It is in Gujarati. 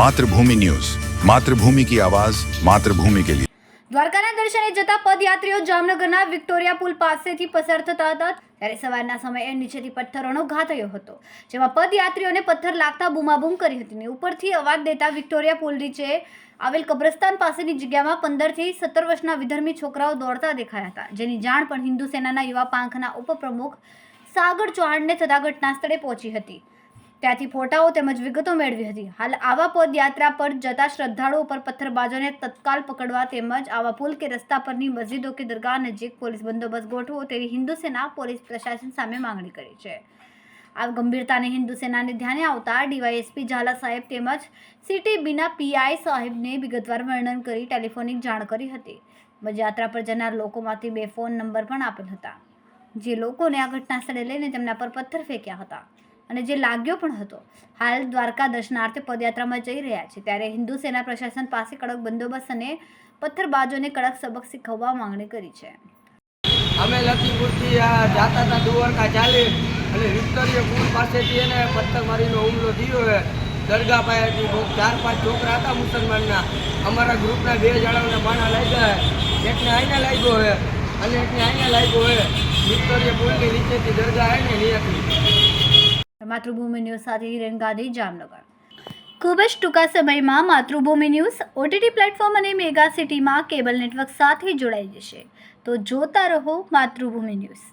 માતૃભૂમિ ન્યૂઝ. માતૃભૂમિ કી આવાઝ માતૃભૂમિ કે લીએ દ્વારકાના દર્શને જતા પદયાત્રીઓ જામનગરના વિક્ટોરિયા પુલ પાસેથી પસાર થતા હતા, ત્યારે સવારના સમયે નીચેથી પથ્થરોનો ઘા થયો હતો, જેમાં પદયાત્રીઓને પથ્થર લાગતા બૂમાબૂમ કરી હતી ને ઉપરથી અવાજ દેતા વિક્ટોરિયા પુલ નીચે આવેલ કબ્રસ્તાન પાસેની જગ્યામાં પંદરથી સત્તર વર્ષના વિધર્મી છોકરાઓ દોડતા દેખાયા હતા, જેની જાણ પણ હિન્દુ સેનાના યુવા પાંખના ઉપપ્રમુખ સાગર ચૌહાણને થતા ઘટના સ્થળે પહોંચી હતી. ત્યાંથી ફોટાઓ તેમજ વિગતો મેળવી હતી. હાલ આવા પદયાત્રા પર જતા શ્રદ્ધાળુઓ પર પથ્થરબાજોને તત્કાલ પકડવા તેમજ આવા પુલ કે રસ્તા પરની મસ્જિદો કે દરગાહ નજીક પોલીસ બંદોબસ્ત ગોઠવો તેવી હિન્દુ સેના પોલીસ પ્રશાસન સામે માંગણી કરી છે. આ ગંભીરતાને હિન્દુ સેનાને ધ્યાને આવતા ડીવાયએસપી ઝાલા સાહેબ તેમજ સિટી બીના પીઆઈ સાહેબને વિગતવાર વર્ણન કરી ટેલિફોનિક જાણ કરી હતી. યાત્રા પર જનાર લોકોમાંથી બે ફોન નંબર પણ આપેલ હતા. જે લોકોને આ ઘટના સ્થળે લઈને તેમના પર પથ્થર ફેંક્યા હતા. અને જે લાગ્યો પણ હતો. હાલ દ્વારકા દર્શનાર્થે પદયાત્રામાં જઈ રહ્યા છે. ત્યારે હિન્દુ સેના પ્રશાસન પાસે કડક બંદોબસ્ત અને પથ્થરબાજોને કડક સબક શીખવવા માંગણી કરી છે. અમે લખીપુરથી આ, જાતા હતા દુવારકા ચાલી અને વિક્ટોરિયા પુલ પાસેથી એને પથ્થરમારીનો હુમલો થયો છે. દરગાહ પાસેથી ચાર, પાંચ છોકરા હતા મુસલમાનના. અમારા ગ્રુપના બે જણાઓને બાણા લાગ્યા એકને આઈને લાગ્યો હે અને એકને આઈને લાગ્યો હે વિક્ટોરિયા પુલની નીચેથી દરગાહ આવીને ને નીકળી. માતૃભૂમિ ન્યૂઝ સાથે હિરેન ગાંધી, જામનગર. ખૂબ જ ટૂંકા સમયમાં માતૃભૂમિ ન્યૂઝ ઓટીટી પ્લેટફોર્મ અને મેગા સિટીમાં કેબલ નેટવર્ક સાથે જોડાઈ જશે. તો જોતા રહો માતૃભૂમિ ન્યૂઝ.